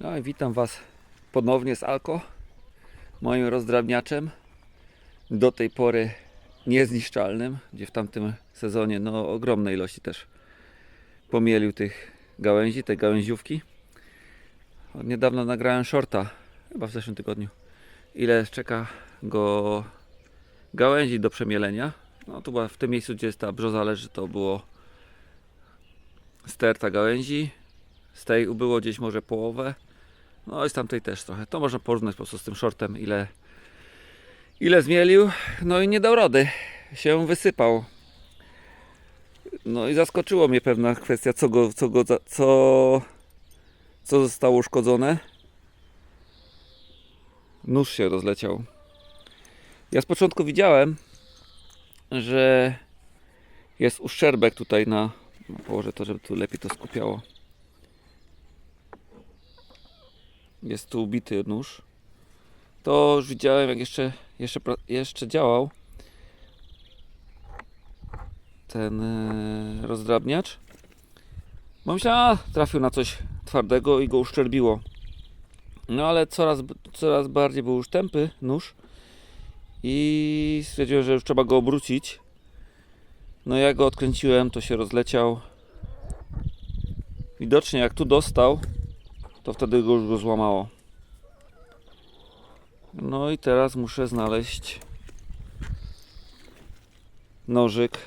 No i witam Was ponownie z Alko, moim rozdrabniaczem. Do tej pory niezniszczalnym, gdzie w tamtym sezonie no, ogromne ilości też pomielił tych gałęzi, te gałęziówki. Od niedawna nagrałem shorta, chyba w zeszłym tygodniu, ile czeka go gałęzi do przemielenia. No tu w tym miejscu, gdzie jest ta brzoza leży, to było sterta gałęzi. Z tej ubyło gdzieś może połowę. No i z tamtej też trochę. To można porównać po prostu z tym shortem, ile, ile zmielił. No i nie dał rady. Się wysypał. No i zaskoczyło mnie pewna kwestia, co go, co go, co, co zostało uszkodzone. Nóż się rozleciał. Ja z początku widziałem, że jest uszczerbek tutaj na. no, Położę to, żeby tu lepiej to skupiało. Jest tu ubity nóż. To już widziałem, jak jeszcze, jeszcze, jeszcze działał ten e, rozdrabniacz. Bo myślałem, a trafił na coś twardego i go uszczerbiło. No ale coraz, coraz bardziej był już tępy nóż i stwierdziłem, że już trzeba go obrócić. No jak go odkręciłem, to się rozleciał. Widocznie jak tu dostał, to wtedy go już go złamało. No i teraz muszę znaleźć nożyk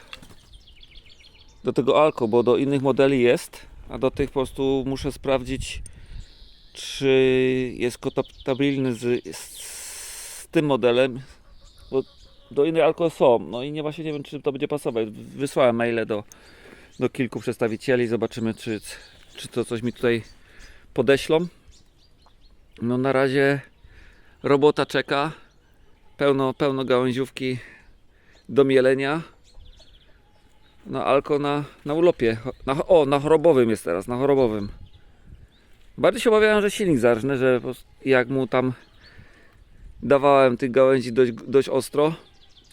do tego alko, bo do innych modeli jest, a do tych po prostu muszę sprawdzić, czy jest kompatybilny z, z, z tym modelem, bo do innych alko są, no i nie właśnie nie wiem, czy to będzie pasować. Wysłałem maile do, do kilku przedstawicieli, zobaczymy, czy, czy to coś mi tutaj podeślą. No na razie robota czeka. Pełno, pełno gałęziówki do mielenia. No alko na, na urlopie. Na, o, na chorobowym jest teraz, na chorobowym. Bardziej się obawiałem, że silnik zarżnę, że jak mu tam dawałem tych gałęzi dość, dość ostro,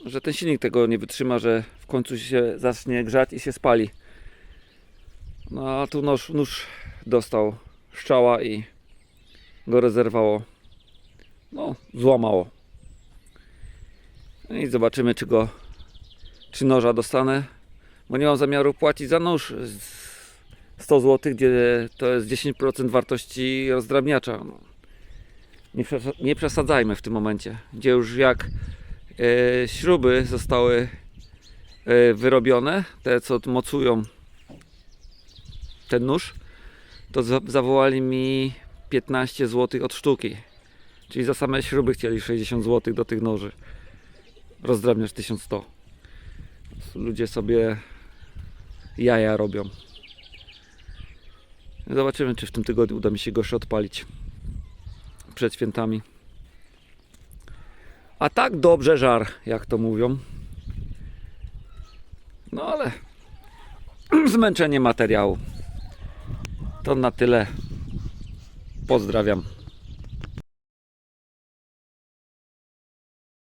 że ten silnik tego nie wytrzyma, że w końcu się zacznie grzać i się spali. No a tu nóż, nóż dostał szczała i go rezerwało. No, złamało. No i zobaczymy, czy go, czy noża dostanę, bo nie mam zamiaru płacić za nóż z 100 zł, gdzie to jest 10% wartości rozdrabniacza. No. Nie, przesa- nie przesadzajmy w tym momencie, gdzie już jak e, śruby zostały e, wyrobione, te co mocują ten nóż, to za- zawołali mi 15 zł od sztuki. Czyli za same śruby chcieli 60 zł do tych noży. Rozdrabniasz 1100. Ludzie sobie jaja robią. Zobaczymy, czy w tym tygodniu uda mi się go jeszcze odpalić przed świętami. A tak dobrze żar, jak to mówią. No ale zmęczenie materiału. To na tyle. Pozdrawiam.